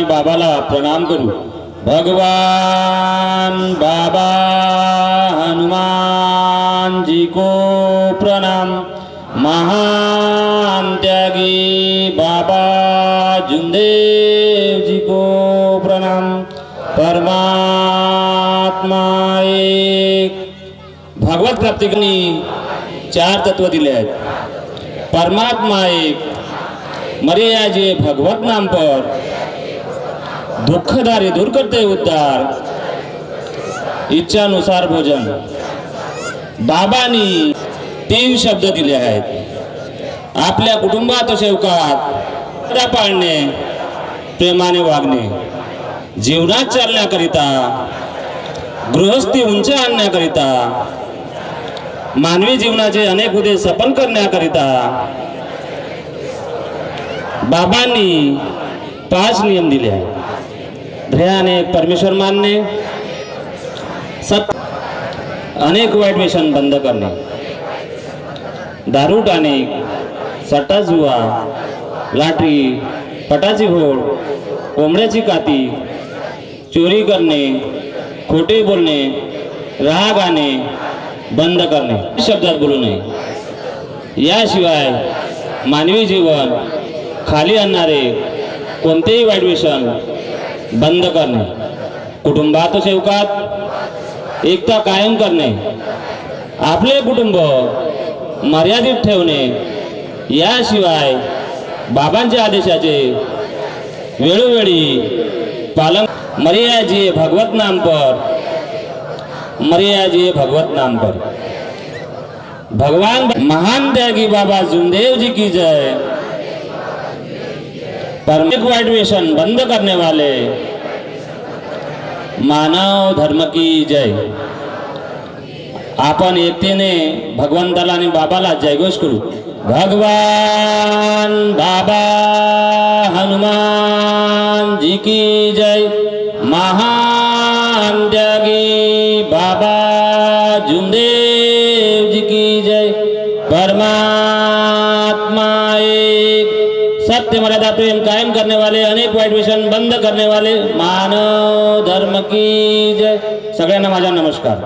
बाबाला प्रणाम करू. भगवान बाबा हनुमान जी को प्रणाम. महान त्यागी बाबा जुंदेव जी को प्रणाम. परमात्मा एक भगवत प्राप्तिकनी चार तत्व दिले आहेत. परमात्मा एक मरे जे भगवत नाम पर दुःखधारी दूर करते उद्धार. इच्छानुसार भोजन. बाबांनी तीन शब्द दिले आहेत. आपल्या कुटुंबात शेवकात त्या पाळणे प्रेमाने वागणे जीवनात चालण्याकरिता गृहस्थी उंच आणण्याकरिता मानवी जीवनाचे अनेक उद्देश सफल करण्याकरिता बाबांनी पाच नियम दिले आहेत. ध्येयाने परमेश्वर मानणे सत अनेक वाईट व्यसन बंद करणे. दारू टाणे सट्टा जुवा लाटरी पटाची होड कोंबड्याची काती चोरी करणे खोटे बोलणे राग आणणे बंद करणे. शब्दात बोलू नये. याशिवाय मानवी जीवन खाली आणणारे कोणतेही वाईट व्यसन बंद करणे. कुटुंबात सेवकात एकता कायम करणे. आपले कुटुंब मर्यादित ठेवणे. याशिवाय बाबांच्या आदेशाचे वेळोवेळी पालन मर्याजी भगवत नाम पर. मर्याजी भगवत नाम पर. भगवान महान त्यागी बाबा जुमदेव जी की जय. धार्मिक वाइट व्यसन बंद करने वाले मानव धर्म की जय। आपण एकतेने भगवंताला आणि बाबाला जयघोष करू। भगवान बाबा हनुमान जी की जय। महान त्यागी बाबा सत्य मर्यादा प्रेम कायम करने वाले अनेक वाईट व्यसन बंद करने वाले मानव धर्म की जय। सगळ्यांना माझा नमस्कार।